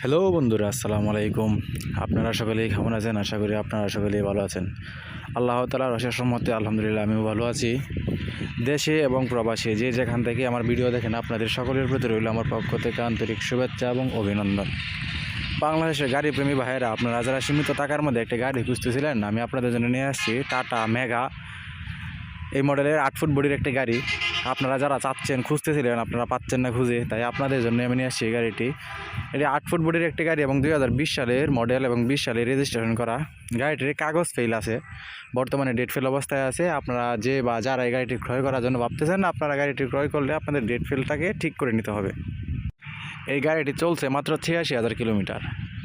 Hello বন্ধুরা, আসসালামু আলাইকুম। আপনারা সকলেই কেমন আছেন? আশা করি আপনারা সকলেই ভালো আছেন। আল্লাহ তালার অশেষ সম্মতে আলহামদুলিল্লাহ আমিও ভালো আছি। দেশে এবং প্রবাসে যে যেখান থেকে আমার ভিডিও দেখেন, আপনাদের সকলের প্রতি রইল আমার পক্ষ থেকে আন্তরিক শুভেচ্ছা এবং অভিনন্দন। বাংলাদেশের গাড়ি প্রেমী ভাইয়েরা, আপনারা যারা সীমিত টাকার মধ্যে একটা গাড়ি খুঁজতেছিলেন, আমি আপনাদের জন্য নিয়ে আসছি টাটা মেগা। এই মডেলের আট ফুট বডির একটি গাড়ি। আপনারা যারা চাচ্ছেন, খুঁজতেছিলেন, আপনারা পাচ্ছেন না খুঁজে, তাই আপনাদের জন্য আমি নিয়ে আসছি এই গাড়িটি। এটি আট ফুট বডির একটি গাড়ি এবং দুই হাজার বিশ সালের মডেল এবং বিশ সালে রেজিস্ট্রেশন করা। গাড়িটির কাগজ ফেল আছে, বর্তমানে ডেট ফেল অবস্থায় আছে। আপনারা যে বা যারা এই গাড়িটি ক্রয় করার জন্য ভাবতেছেন, আপনারা গাড়িটি ক্রয় করলে আপনাদের ডেট ফেলটাকে ঠিক করে নিতে হবে। এই গাড়িটি চলছে মাত্র ছিয়াশি হাজার কিলোমিটার।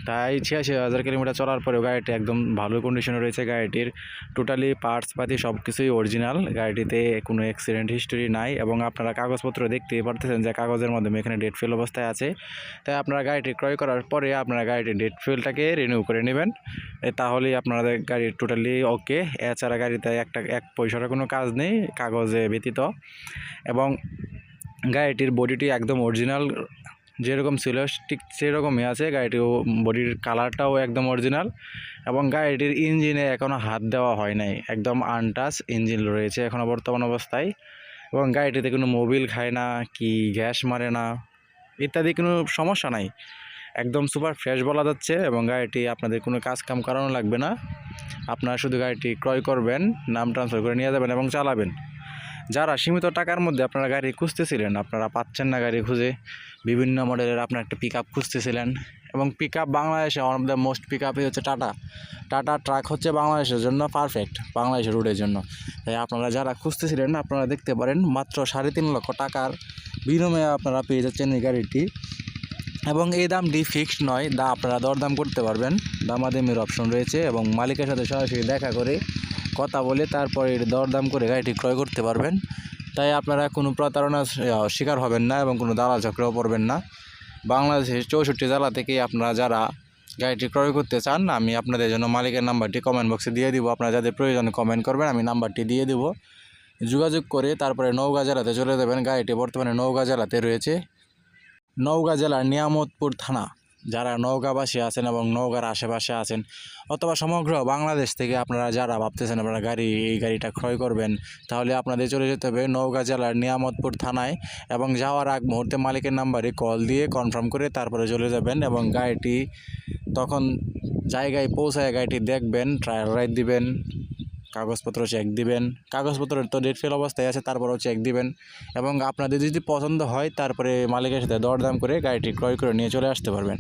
তাই ছিয়াশি হাজার কিলোমিটার চলার পরেও গাড়িটি একদম ভালো কন্ডিশনে রয়েছে। গাড়িটির টোটালি পার্টস পাতি সব কিছুই অরিজিনাল গাড়িটিতে কোনো অ্যাক্সিডেন্ট হিস্টোরি নাই এবং আপনারা কাগজপত্র দেখতেই পারতেছেন যে কাগজের মাধ্যমে এখানে ডেট ফেল অবস্থায় আছে। তাই আপনারা গাড়িটি ক্রয় করার পরে আপনারা গাড়িটির ডেট ফেলটাকে রিনিউ করে নেবেন। তাহলেই আপনাদের গাড়ি টোটালি ওকে এছাড়া গাড়িতে একটা, এক পয়সার কোনো কাজ নেই, কাগজে ব্যতীত। এবং গাড়িটির বডিটি একদম অরিজিনাল যেরকম ছিল, ঠিক সেরকমই আছে। গাড়িটিও, বডির কালারটাও একদম অরিজিনাল এবং গাড়িটির ইঞ্জিনে এখনও হাত দেওয়া হয় নাই। একদম আনটাচ ইঞ্জিন রয়েছে এখনও বর্তমান অবস্থায় এবং গাড়িটিতে কোনো মোবিল খায় না, কি গ্যাস মারে না, ইত্যাদি কোনো সমস্যা নাই। একদম সুপার ফ্রেশ বলা যাচ্ছে এবং গাড়িটি আপনাদের কোনো কাজ কাম করানো লাগবে না। আপনারা শুধু গাড়িটি ক্রয় করবেন, নাম ট্রান্সফার করে নিয়ে যাবেন এবং চালাবেন। যারা সীমিত টাকার মধ্যে আপনারা গাড়ি খুঁজতেছিলেন, আপনারা পাচ্ছেন না গাড়ি খুঁজে। বিভিন্ন মডেলের আপনার একটা পিক আপ খুঁজতেছিলেন এবং পিক আপ বাংলাদেশে one of the most pick আপই হচ্ছে টাটা টাটা ট্রাক হচ্ছে বাংলাদেশের জন্য পারফেক্ট বাংলাদেশের রুটের জন্য। তাই আপনারা যারা খুঁজতেছিলেন, আপনারা দেখতে পারেন মাত্র সাড়ে তিন লক্ষ টাকার বিনিময়ে আপনারা পেয়ে যাচ্ছেন এই গাড়িটি। এবং এই দামটি ফিক্সড নয় দা আপনারা দরদাম করতে পারবেন। দামাদামির অপশন রয়েছে এবং মালিকের সাথে সরাসরি দেখা করে কথা বলে তারপরে দরদাম করে গাড়িটি ক্রয় করতে পারবেন। তাই আপনারা কোনো প্রতারণার শিকার হবেন না এবং কোনো দালাল চক্রেও পড়বেন না। বাংলাদেশের চৌষট্টি জেলা থেকে আপনারা যারা গাড়িটি ক্রয় করতে চান, আমি আপনাদের জন্য মালিকের নাম্বারটি কমেন্ট বক্সে দিয়ে দিব। আপনারা যাদের প্রয়োজন কমেন্ট করবেন, আমি নাম্বারটি দিয়ে দিব। যোগাযোগ করে তারপরে নওগাঁ জেলাতে চলে যাবেন। গাড়িটি বর্তমানে নওগাঁ জেলাতে রয়েছে। নওগাঁ জেলার নিয়ামতপুর থানা। যারা নওগাঁবাসী আছেন এবং নওগাঁর আশেপাশে আছেন, অথবা সমগ্র বাংলাদেশ থেকে আপনারা যারা ভাবতেছেন আপনারা গাড়ি, এই গাড়িটা ক্রয় করবেন, তাহলে আপনাদের চলে যেতে হবে নওগাঁ জেলার নিয়ামতপুর থানায় এবং যাওয়ার আগ মুহূর্তে মালিকের নাম্বারে কল দিয়ে কনফার্ম করে তারপরে চলে যাবেন এবং গাড়িটি তখন জায়গায় পৌঁছায়, গাড়িটি দেখবেন ট্রায়াল রাইড দিবেন কাগজপত্র চেক দিবেন। কাগজপত্র তো ডেট ফেল অবস্থায় আছে, তারপরেও চেক দিবেন। এবং আপনাদের যদি পছন্দ হয়, তারপরে মালিকের সাথে দরদাম করে গাড়িটি ক্রয় করে নিয়ে চলে আসতে পারবেন।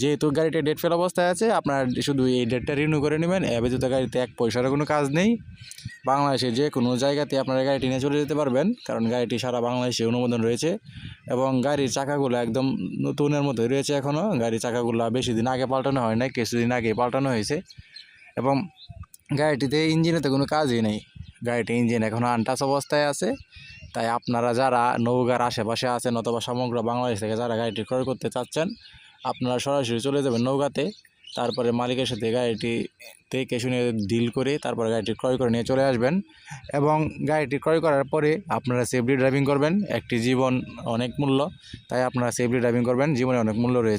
যেহেতু গাড়িটা ডেট ফেল অবস্থায় আছে, আপনার শুধু এই ডেটটা রিনিউ করে নেবেন। এ ব্যতীত গাড়িতে এক পয়সারও কোনো কাজ নেই। বাংলাদেশে যে কোনো জায়গাতে আপনারা গাড়িটি নিয়ে চলে যেতে পারবেন, কারণ গাড়িটি সারা বাংলাদেশে অনুমোদন রয়েছে। এবং গাড়ির চাকাগুলো একদম নতুনের মতোই রয়েছে এখনও গাড়ির চাকাগুলো বেশি দিন আগে পাল্টানো হয় নাই, কিছুদিন আগে পাল্টানো হয়েছে। এবং গাড়িটিতে ইঞ্জিনে তো কোনো কাজই নেই। গাড়িটি ইঞ্জিন এখনও আনটাচ অবস্থায় আছে। তাই আপনারা যারা নৌকার আশেপাশে আছেন অথবা সমগ্র বাংলাদেশ থেকে যারা গাড়িটি ক্রয় করতে চাচ্ছেন, আপনারা সরাসরি চলে যাবেন নৌকাতে। তারপরে মালিকের সাথে গাড়িটি দেখে শুনে ডিল করে তারপরে গাড়িটি ক্রয় করে নিয়ে চলে আসবেন। এবং গাড়িটি ক্রয় করার পরে আপনারা সেফলি ড্রাইভিং করবেন। একটি জীবন অনেক মূল্য, তাই আপনারা সেফলি ড্রাইভিং করবেন। জীবনে অনেক মূল্য রয়েছে।